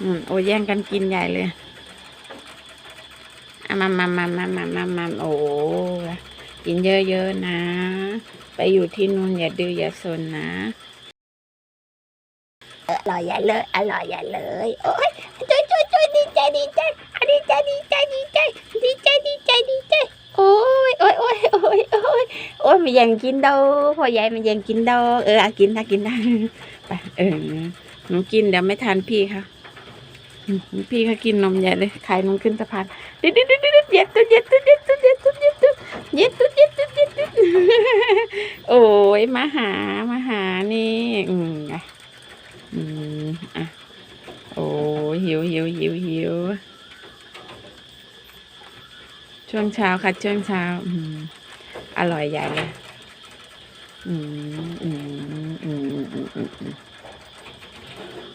อืมโอ้แย่งกันกินใหญ่เลยอะมามามามามามามาโอ้กินเยอะๆนะ ไปอยู่ที่นู่นอย่าดื้ออย่าซนนะ อร่อยใหญ่เลย อร่อยใหญ่เลย โอ้ยช่วยช่วยช่วยดีใจดีใจดีใจดีใจดีใจดีใจดีใจดีใจโอ้ยโอ้ยโอ้ยโอ้ยโอ้ยโอ้ยไม่ยังกินดอกพ่อใหญ่ไม่ยังกินดอกเออกินนะกินนะไปเออหนูกินเดี๋ยวไม่ทานพี่ค่ะ พี่เขากินนมใหญ่เลยขายนมขึ้นสะพานเดิดเดิดดิดดิดเย็ดตุ๊ดเย็ดตุ๊ดเย็ดตุ๊ดเย็ดตุ๊ดเย็ดตุ๊ดเย็ดตุ๊ดเย็ดตุ๊ดเย็ดตุ๊ดโอ้ยมาหามาหานี่อืมอะอืมอะโอ้ยหิวหิวหิวหิวช่วงเช้าค่ะช่วงเช้าอืมอร่อยใหญ่เลยอืมอืมอืมอืมอืมอืมอืม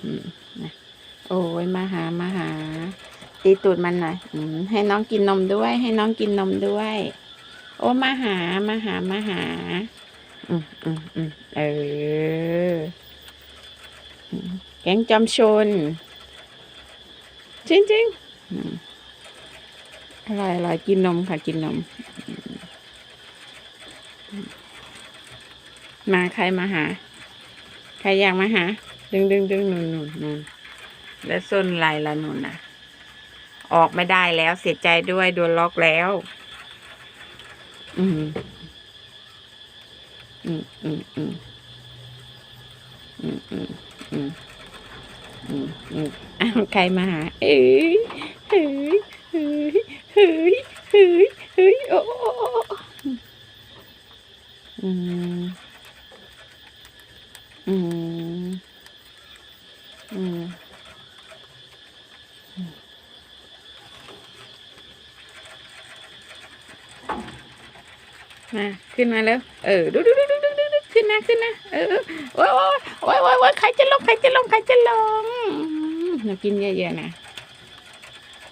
อืมนะ โอ้ยมาหามาหา ตีตูดมันหน่อยอืมให้น้องกินนมด้วย ให้น้องกินนมด้วย โอ้มาหามาหามาหา อืมอืมอืมเออแกงจอมชน จริงจริงๆอืมอร่อยอร่อยกินนมค่ะ กินนม มาใครมาหา ใครอยากมาหา ดึงดึงดึงนุ่นนุ่นนุ่น แล้วส้นลายละนุ่นนะออกไม่ได้แล้วเสียใจด้วยโดนล็อกแล้ว อืม อืมอืมอืมอืมอืมอืมอืมอืมอ้าวใครมาหา เอ้ยเฮ้ยเฮ้ยเฮ้ยเฮ้ยเฮ้ยโอ้โอ้โอ้อืมอืม มาขึ้นมาแล้ว เออดูดูดูดูดูดูดูขึ้นนะขึ้นนะเออโอ้ยโอ้ยโอ้ยโอ้ยโอ้ยใครจะลงใครจะลงใครจะลงอืมหนูกินเยอะๆนะ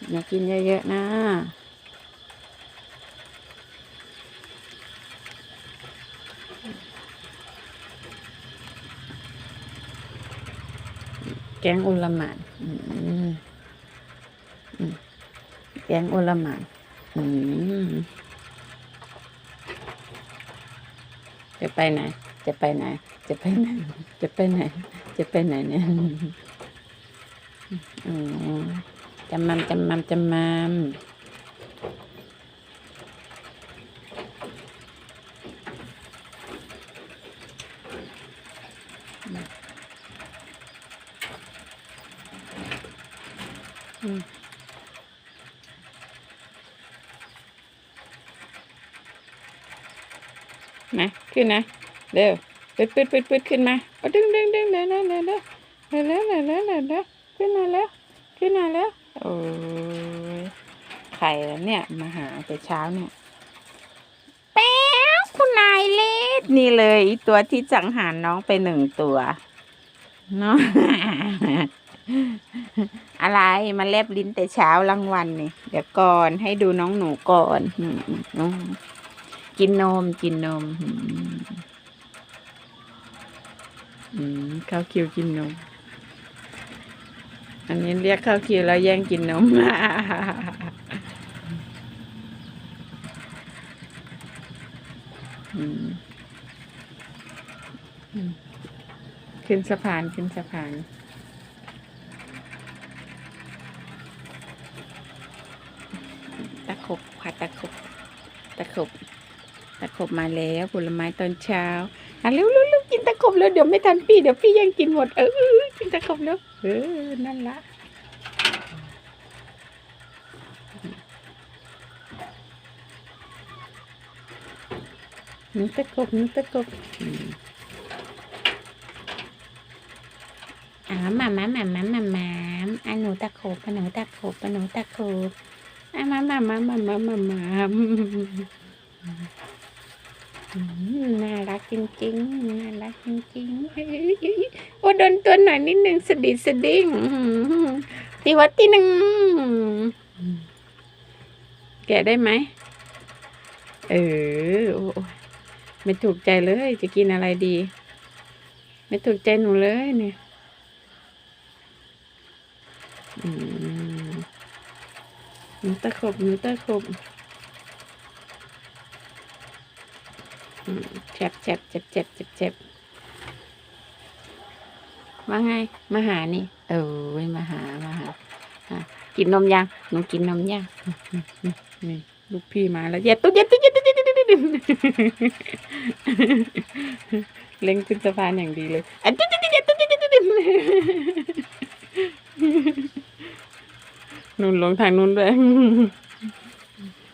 หนูกินเยอะๆนะแกงอุลมานอืมอืมแกงอุลมานอืม จะไปไหน จะไปไหน จะไปไหน จะไปไหน จะไปไหนเนี่ยอืมจำมัมจำมัมจำมัม นะขึ้นนะเร็วปืดปืดปืดปืดขึ้นมาเอาดึงดึงดึงเร็วเร็วเร็วเร็วเร็วเร็วเร็วเร็วเร็วขึ้นมาแล้วขึ้นมาแล้วโอ้ยใครแล้วเนี่ยมาหาแต่เช้าเนี่ยแป๊วคุณนายเล็ดนี่เลยอีตัวที่จังหารน้องไปหนึ่งตัวเนาะอะไรมาแลบลิ้นแต่เช้ารางวัลนี่เดี๋ยวก่อนให้ดูน้องหนูก่อนอืมอืม กินนมกินนมอืมข้าวคิวกินนม อันนี้เรียกข้าวคิวแล้วแย่งกินนมอืมอืมขึ้นสะพานขึ้นสะพานตะขบค่ะตะขบตะขบ ตะขบมาแล้วผลไม้ตอนเช้าอะเร็วเร็วกินตะขบแล้วเดี๋ยวไม่ทันพี่เดี๋ยวพี่ยังกินหมดเออกินตะขบแล้วเออนั่นละหนูตะขบหนูตะขบอืมอ่ามามามามามามาอะหนูตะโขบอะหนูตะขบอะหนูตะขบอะมามามามามามามาม น่ารักจริงๆ น่ารักจริงๆ โอ้โดนตัวหน่อยนิดนึงสดิสดิ้งตีวัดที่หนึ่งแกะได้ไหม เออโอ้ไม่ถูกใจเลย จะกินอะไรดี ไม่ถูกใจหนูเลยเนี่ยหนูตะขบหนูตะขบ อืมเจ็บเจ็บเจ็บเจ็บเจ็บเจ็บว่าไงมาหานี่ เออมาหามาหากินนมยังหนูกินนมยังนี่ลูกพี่มาแล้วเย็ดตุ๊ดเย็ดตุ๊ดเย็ดตุ๊ดเย็ดตุ๊ดเย็ดเล็งขึ้นสะพานอย่างดีเลยอะตุ๊ดตุ๊ดเย็ดตุ๊ดเย็ดตุ๊ดเย็ดตุ๊ดเย็ดนู่นลงทางนู้นด้วย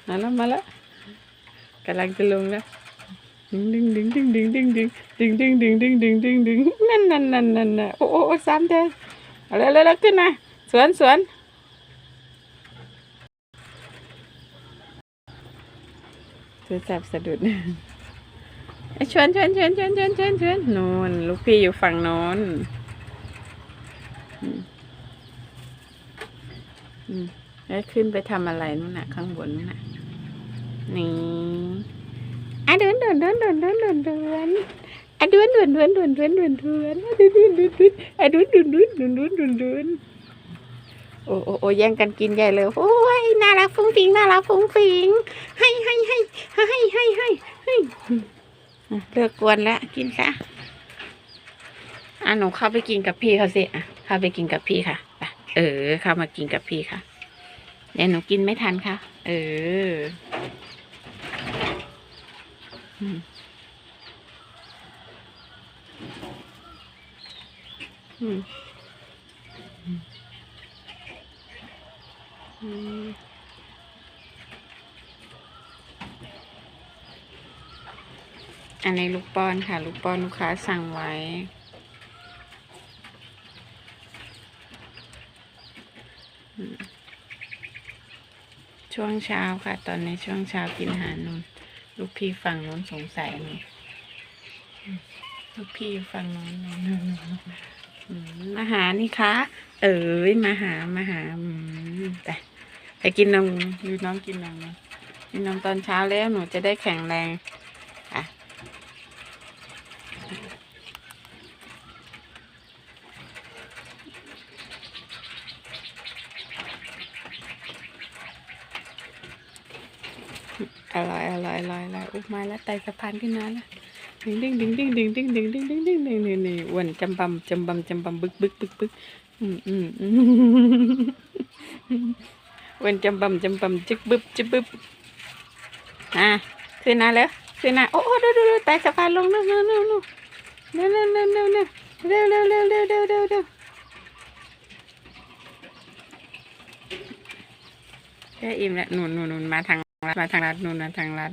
มาแล้วมาแล้วกำลังจะลงแล้ว ดึงดึงดึงดึงดึงดึงดึงดึงดึงดึงดึงดึงดึงดึงนั่นนั่นนั่นนั่นโอ้โอ้สามเด้อเอาเร็วเร็วเร็วขึ้นมาสวนสวนเธอจับสะดุดไอ้ชวนชวนชวนชวนชวนชวนชวนนู่นลูกพี่อยู่ฝั่งน้นอืมแล้วขึ้นไปทำอะไรนู่นน่ะ ข้างบนนู่นน่ะ นี่ อะเดินเดินเดินเดินเดินเดินเดินอะเดินเดินเดินเดินเดินเดินเดินอะเดินเดินเดินเดินอะเดินเดินเดินเดินเดินเดินเดินโอ้โอ้โอ้แย่งกันกินใหญ่เลยโอ้ยน่ารักฟุ้งฟิงน่ารักฟุ้งฟิงให้ให้ให้ให้ให้ให้ให้เลิกกวนแล้วกินคะอะหนูเข้าไปกินกับพี่เขาสิอะเข้าไปกินกับพี่ค่ะเออเข้ามากินกับพี่ค่ะเดี๋ยหนูกินไม่ทันค่ะ เออ อืมอืมอันนี้ลูกป้อนค่ะ ลูกป้อนลูกค้าสั่งไว้ ช่วงเช้าค่ะ ตอนในช่วงเช้ากินอาหารนน ลูกพี่ฝั่งน้นสงสัยนี่ลูกพี่ฝั่งโน้นนู่นนู่นนู่นอืมาหานี่คะ เอ๋ยมาหามาหาแต่ไปกินนมดูน้องกินนมนะกินนมตอนเช้าแล้วหนูจะได้แข็งแรงอะ อร่อยอร่อยอร่อยอร่อยอุ้มมาแล้วไต่สะพานขึ้นมาแล้วดึงดึงดึงดึงดึงดึงดึงดึงดึงดึงดึงนี่นี่อ้วนจำบำจำบำจำบำบึกบึกบึกบึกอืมอืมอืมอ้วนจำบำจำบำจึกบึบจึกบึบอะขึ้นมาแล้วขึ้นมาโอ้โอ้ดูดูดูไต่สะพานลงนู่นนู่นนู่นนู่นเร็วเร็วเร็วเร็วเร็วเร็วเร็วเร็วเร็วเร็วเร็วเร็วแค่อิ่มแล้วนู่นนู่นนู่นมาทางรัด มาทางรัดนู่นมาทางรัด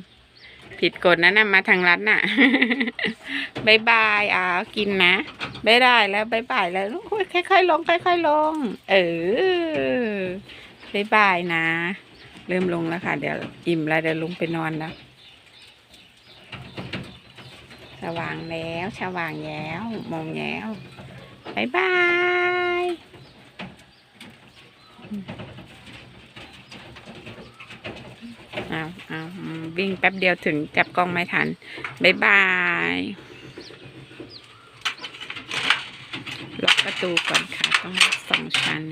ผิดกฎนะนะมาทางรัดน่ะบายบายอ้าวกินนะไม่ได้แล้วบายบายแล้วโอ้ยค่อยๆลงค่อยๆลง เออบายบายนะ เริ่มลงแล้วค่ะ เดี๋ยวอิ่มแล้วเดี๋ยวลงไปนอนแล้วสว่างแล้วสว่างแล้วมองแล้วบายบาย เอาเอาวิ่งแป๊บเดียวถึงจับกล้องไม่ทันบายบาย ล็อกประตูก่อนค่ะ ต้องสองชั้น